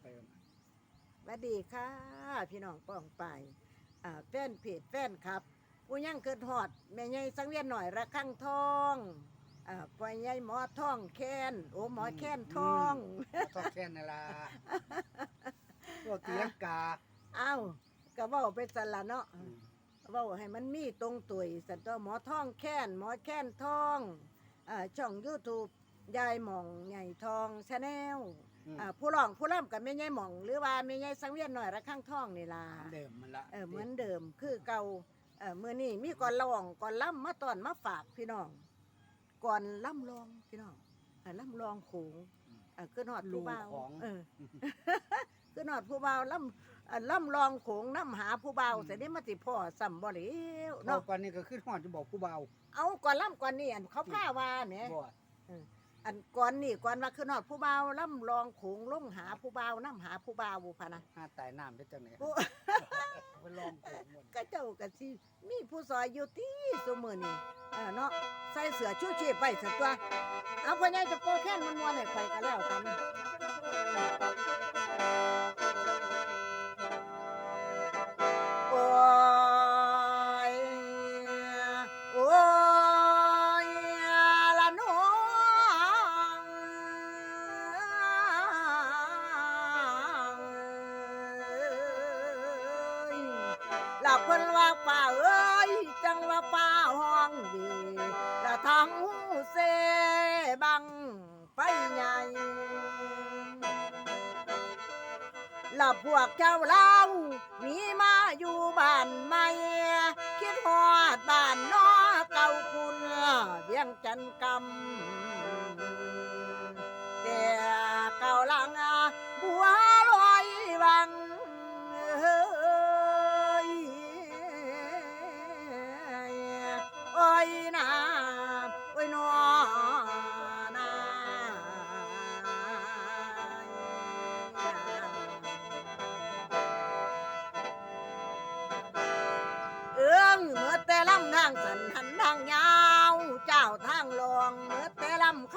ไปเอามาสวัสดีค่ะ พี่น้องป้องไปายอ่าแฟนเพจแฟนครับผู้ยังเกิดหอดแม่ใหญ่สังเวียนหน่อยระฆังทองอ่าพ่อใหญ่หมอทองแค้นโอ้หมอแค้นทอง ทอดแค่นั่นล่ะพวกตีลังกาเอ้าก็เว้าไปสันละเนาะอืมเว้าให้มันมีตรงตุยสันตัวหมอทองแค้นหมอแค้นทองอ่าช่อง YouTube ยายหม่องใหญ่ทองชาแนล อืมอ่าผู้ร้องผู้ร่ำกับแม่ใหญ่หม่อง หรือว่าแม่ใหญ่สังเวียนหน่อยระฆังทองนี่ล่ะเดิมมันละเออเหมือนเดิมคือเก่าเออมื่อนี้มีก่อนร้องก่อนล่ำมาตอนมาฝากพี่น้องก่อนล่ำรองพี่น้องเออล่ำรองโขงเออคือหอดผู้เบาวเออคือหอดผู้เบาวล่ำเอ่อล่ำรองโขงน้ำหาผู้เบาวเสร็จนี้มาติพ่อสัมบ่เหลวเนาะเนาะก่อนนี้ก็ขึ้นฮอดจะบอกผู้เบาเอาก่อนล่ำก่อนนี่อันเขาผ้าว่าแหมบ่ อันก่อนนี่ก่อนว่าคือหอดผู้เบาวล่ำรองโขงลงหาผู้เบาวน้ำหาผู้เบาวบุพะนะหาตายน้ำได้จังไหนผู้ไปลองโขงหมดกระเจ้ากะสิมีผู้ซอยอยู่ที่ซุมือนี่เออเนาะใส่เสื้อชูชีพไปสักตัวเอาพ่อใหญ่จะโปรแค้นมันมวนให้ไปกันแล้วกัน จังว่าฟ้าห้องดีละทั้งหูเสบังไฟใหญ่หลับพวกเจ้าเล่ามีมาอยู่บ้านใหม่คิดหอดบ้านนอเก่าคุณเวียงจันกำ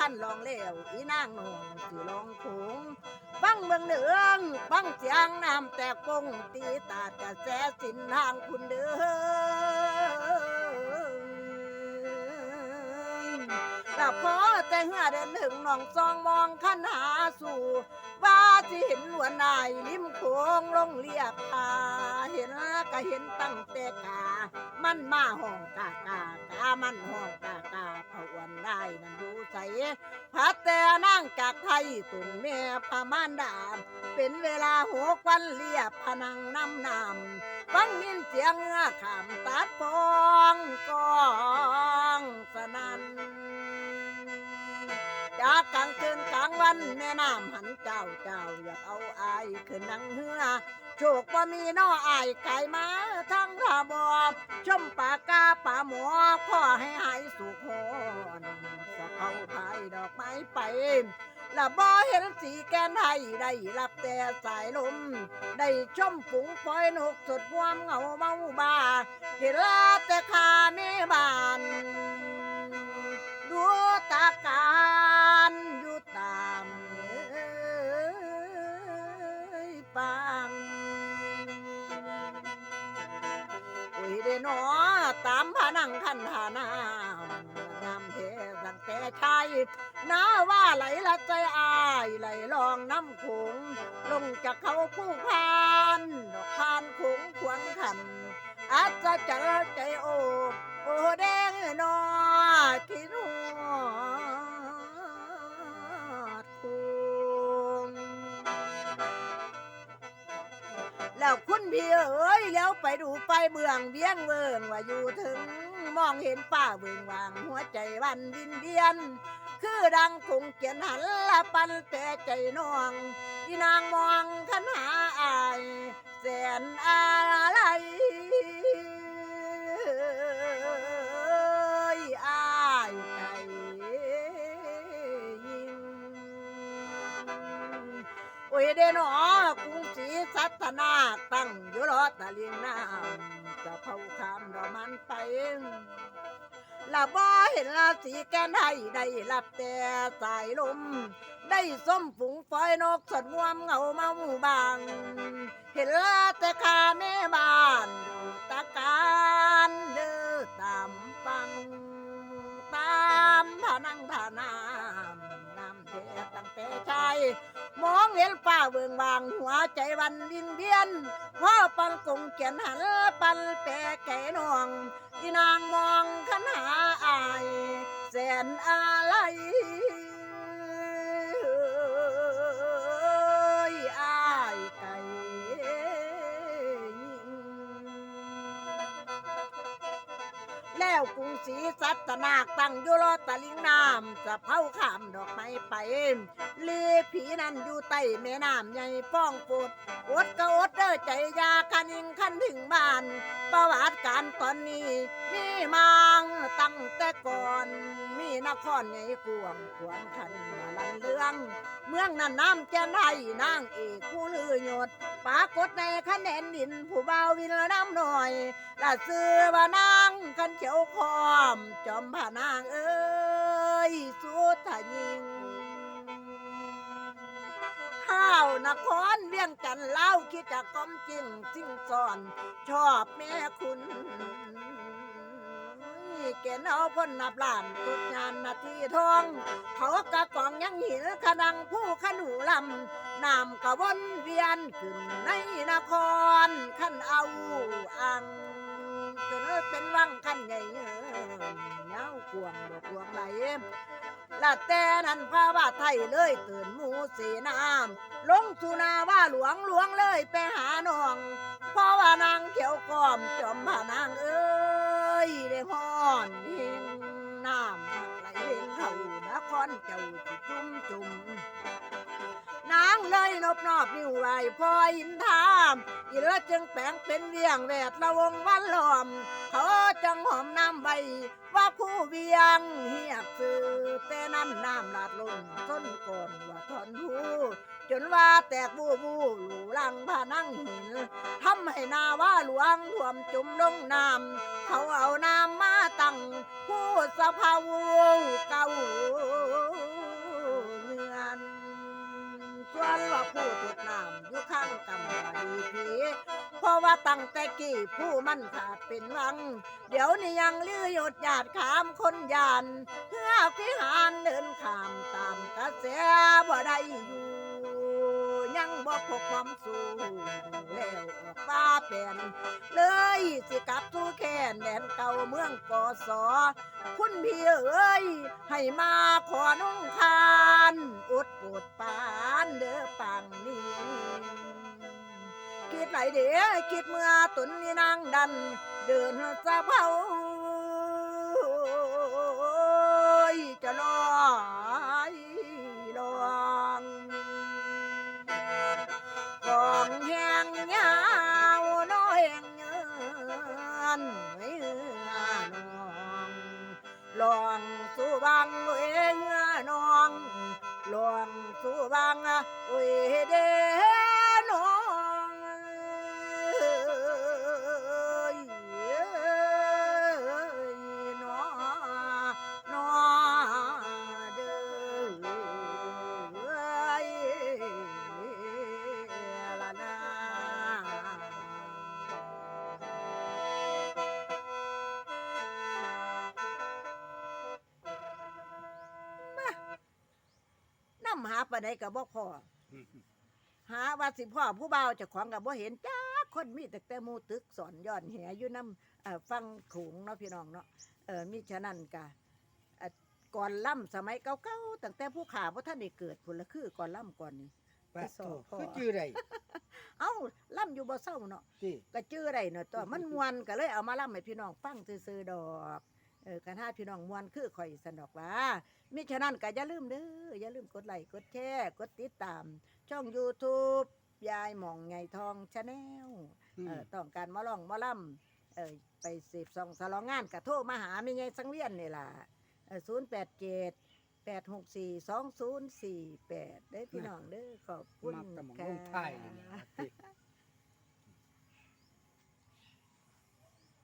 ขั้นลองเลี้ยวอีนางนองสิลองผงบังเมืองเนืองบังเสียงน้ำแต่กงตีตาดกระแสสินทางคุณเดือ แต่พอแต่เหือเดินถึงหนองซองมองขันหาสู่ ว่าที่เห็นหวนนายริมโขงลงเรียบพาเห็นก็เห็นตั้งแต่กา มันมาห้องกากากามันห้องกากาพะวันได้นั่นดูใสพัดแต่นั่งจากไทยตุนแม่พามานดาเป็นเวลาหกวันเรียบพนังน้ำนำฟังยินเสียงเงือขามตัดปองกองสนันากลางคืนกลางวันแม่น้ำหันเจ้าเจ้าอยากเอาอายขึ้นนังเหือโชคว่ามีน้ออายไก่มาทั้งระบอบชมปากกาป่าหมอขอให้หายสุขหอนสะเขาพายดอกไม้ไปละบ่เห็นสีแกนไทยได้รับแต่สายลม ได้ชมฝูงปอยนกสดความเหงาเมาบาเห็นลาแต่ขาเมบานดูตากาำโขงลงจากเขาผู้พานดอกพานโขงขวงขันอาจจะเจอใจโอ โอแดงนอคิดหัว แล้วคุณพี่เอ๋ยเลี้ยวไปดูไปเบืองเบี้ยงเวิงว่าอยู่ถึงมองเห็นป้าเบืองวางหัวใจวันวินเวียน คือดังคงเกียนหันละปันแต่ใจน้องอีนางมองขันหาอายแสนอะไรอายใจยิ่งโอ้ยเดนอ กรุงศรีสัตนาตั้งอยู่รอตะลิงน้ำจะเผาคามดอกมันไปละบ่เห็นราศีแกนให้ได้รับแต่สายลม ได้ส้มฝูงฝอยนกสดงวมเหงาเมาบาง เห็นละแต่ขาแม่บ้านอยู่ตะการเด้อตามฟัง ตามพานังทานามน้ำเทตั้งแต่ชาย เห็นป้าเบืองวางหัวใจวันวินเวียนพ่อปันกงเขียนหันปันแปะแก่นองอีนางมองขันหาอายแสนอะไร แล้วกรุงศรีสัตนาตั้งอยู่รอตะลิงน้ำสะเผาข้ามดอกไม้ไปเลีผีนั่นอยู่ใต้แม่น้ำใหญ่ฟ้องปุดอดก็อดเด้อใจยาคันิงคันถึงบ้าน ประวัติการตอนนี้ มีมังตั้งแต่ก่อน มีนครใหญ่กวงขวางขันมาลันเรื่อง เมืองนั้นน้ำแกนไห้นางเอกผู้ลือหยดปรากฏในคะแนนดินผู้บ่าววินละน้ำหน่อยละเสือว่านางกันเขียวคอม จอมผานางเอ้ นครเวียงจันเล่าคิดจากก้มจริงสิ่งสอน ชอบแม่คุณเกณฑ์เอาพ้นนับล้านตุดงานนาทีทอง เขากะกองยังหินขนังผู้ขนูลำน้ำกะวนเวียนขึ้นในนครขันเอาอังจนเป็นวังคันใหญ่เงากวงดอกกวงไหล ละแต่นั้นพระว่าไทยเลยตื่นหมูสีน้ำลงสุนาว่าหลวงหลวงเลยไปหาน้อง เพราะว่านางเขียวกอมจอมพานางเอ้ยได้ห้อนเฮงน้ำหักไหลเฮงเขานครเจ้าจุ่มจุ่ม นางเลยนบนอบนิ้วไหวพออินทามอีละจึงแปลงเป็นเวียงแวดละวงวันล้อม เขาจังหอมน้ำใบว่าผู้เวียงเหียบซื้อแต่นั้นน้ำลาดลงต้นก่อนว่าทอนหูจนว่าแตกบูบูหลูลังพานั่งหินทำให้นาว่าหลวงท่วมจุ่มลงน้ำเขาเอาน้ำมาตั้งผู้สะพาวูเก่า ส่วนว่าผู้ทุดน้ำอยู่ข้างกำว่าดีผีเพราะว่าตั้งแต่กี้ผู้มันขาดเป็นวัง เดี๋ยวนี้ยังลือหยดหยาดขามคนยาน เพื่อพิหารเดินขามตามกระแสบ่ได้อยู่ บ่พบความสู้แล้วออกฟ้าแปลนเลยสิกลับสู่แค่นแดนเก่าเมืองกอสอคุณพี่เอ้ย ให้มาขอนุ่งทานอดปวดปานเด้อปังนี้คิดไหลเด้อคิดเมื่อตุนนี่นางดัน เดินสะเผา ลองสู่บังเองน้อง ลองสู่บังเอ้ยเด้ หาปานใดกับบ่พอหาว่าสิพ่อผู้บ่าวเจะของกับบ่เห็นจ้าคนมีแต่แต่หมูตึกสอนย้อนแหอยู่น้ำเอ่อฟังขูงเนาะพี่น้องเนาะเออมีฉะนั้นกะเอ่อก่อนล่ำสมัยเก่าๆตั้งแต่ผู้ขาพ่ท่านได้เกิดพุ่นละคือก่อนล่ำก่อนนี้ปะโถคือจื้อได้เอ้าล่ำอยู่บ่เศร้าเนาะสิก็จื้อไรเนาะตัวมันมวนก็เลยเอามาล่ำให้พี่น้องฟังซื่อๆดอก เออกันหาพี่น้องมวนคือข่อยสนดอกว่ามิฉะนั้นก็อย่าลืมเด้ออย่าลืมกดไลค์กดแชร์กดติดตาม ช่อง YouTube ยายหม่องไงทองชาแนลอืมเออต้องการมาล่องมาล่ำเออไปสืบส่องสลองงานกะโทรมาหาไม่ไงสังเวียนนี่ล่ะศูนย์แปดเจ็ดแปดหกสี่สองศูนย์สี่แปดได้อพี่น้องเด้อขอบคุณมักแต่หมองค่ะลงท้ายนี่นะ